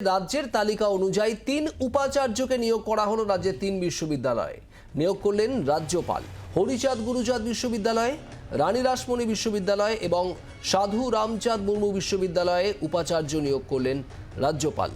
রাজ্যের তালিকা অনুযায়ী তিন উপাচার্যকে নিয়োগ করা হলো রাজ্যের তিন বিশ্ববিদ্যালয়ে। নিয়োগ করলেন রাজ্যপাল হরিচাঁদ গুরুচাঁদ বিশ্ববিদ্যালয়ে, রানী রাসমণি বিশ্ববিদ্যালয় এবং সাধু রামচাঁদ মুর্মু বিশ্ববিদ্যালয়ে উপাচার্য নিয়োগ করলেন রাজ্যপাল।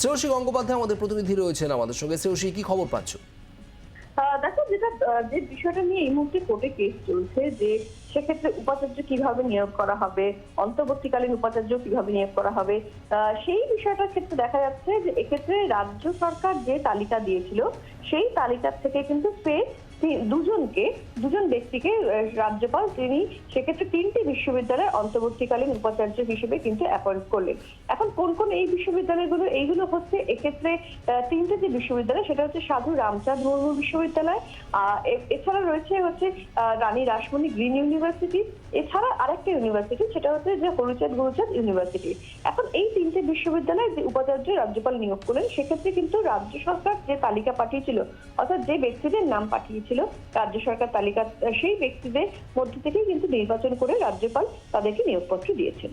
শ্রেয়সী গঙ্গোপাধ্যায় আমাদের প্রতিনিধি রয়েছেন আমাদের সঙ্গে। শ্রেয়সী, কি খবর পাচ্ছ? দেখো, যেটা যে বিষয়টা নিয়ে এই মুহূর্তে কোর্টে কেস চলছে, যে সেক্ষেত্রে উপাচার্য কীভাবে নিয়োগ করা হবে, অন্তর্বর্তীকালীন উপাচার্য কীভাবে নিয়োগ করা হবে সেই বিষয়টার ক্ষেত্রে দেখা যাচ্ছে যে এক্ষেত্রে রাজ্য সরকার যে তালিকা দিয়েছিল, সেই তালিকা থেকে কিন্তু ফের দুজনকে, দুজন ব্যক্তিকে রাজ্যপাল তিনি সেক্ষেত্রে তিনটি বিশ্ববিদ্যালয়ের অন্তর্বর্তীকালীন উপাচার্য হিসেবে কিন্তু অ্যাপয়েন্ট করলেন। এখন কোন কোন এই বিশ্ববিদ্যালয়গুলো, এইগুলো হচ্ছে এক্ষেত্রে তিনটে যে বিশ্ববিদ্যালয়, সেটা হচ্ছে সাধু রামচাঁদ মুর্মু বিশ্ববিদ্যালয় এছাড়া রয়েছে হচ্ছে রানী রাসমণি গ্রিন ইউনিভার্সিটি, এছাড়া আরেকটা ইউনিভার্সিটি, সেটা হচ্ছে যে হরিচাঁদ গুরুচাঁদ ইউনিভার্সিটি। এখন এই তিনটে বিশ্ববিদ্যালয়ে যে উপাচার্য রাজ্যপাল নিয়োগ করলেন, সেক্ষেত্রে কিন্তু রাজ্য সরকার যে তালিকা পাঠিয়েছিল, অর্থাৎ যে ব্যক্তিদের নাম পাঠিয়েছিল, রাজ্য সরকার তালিকা, সেই ব্যক্তিদের মধ্যে থেকেই কিন্তু নির্বাচন করে রাজ্যপাল তাদেরকে নিয়োগপত্র দিয়েছেন।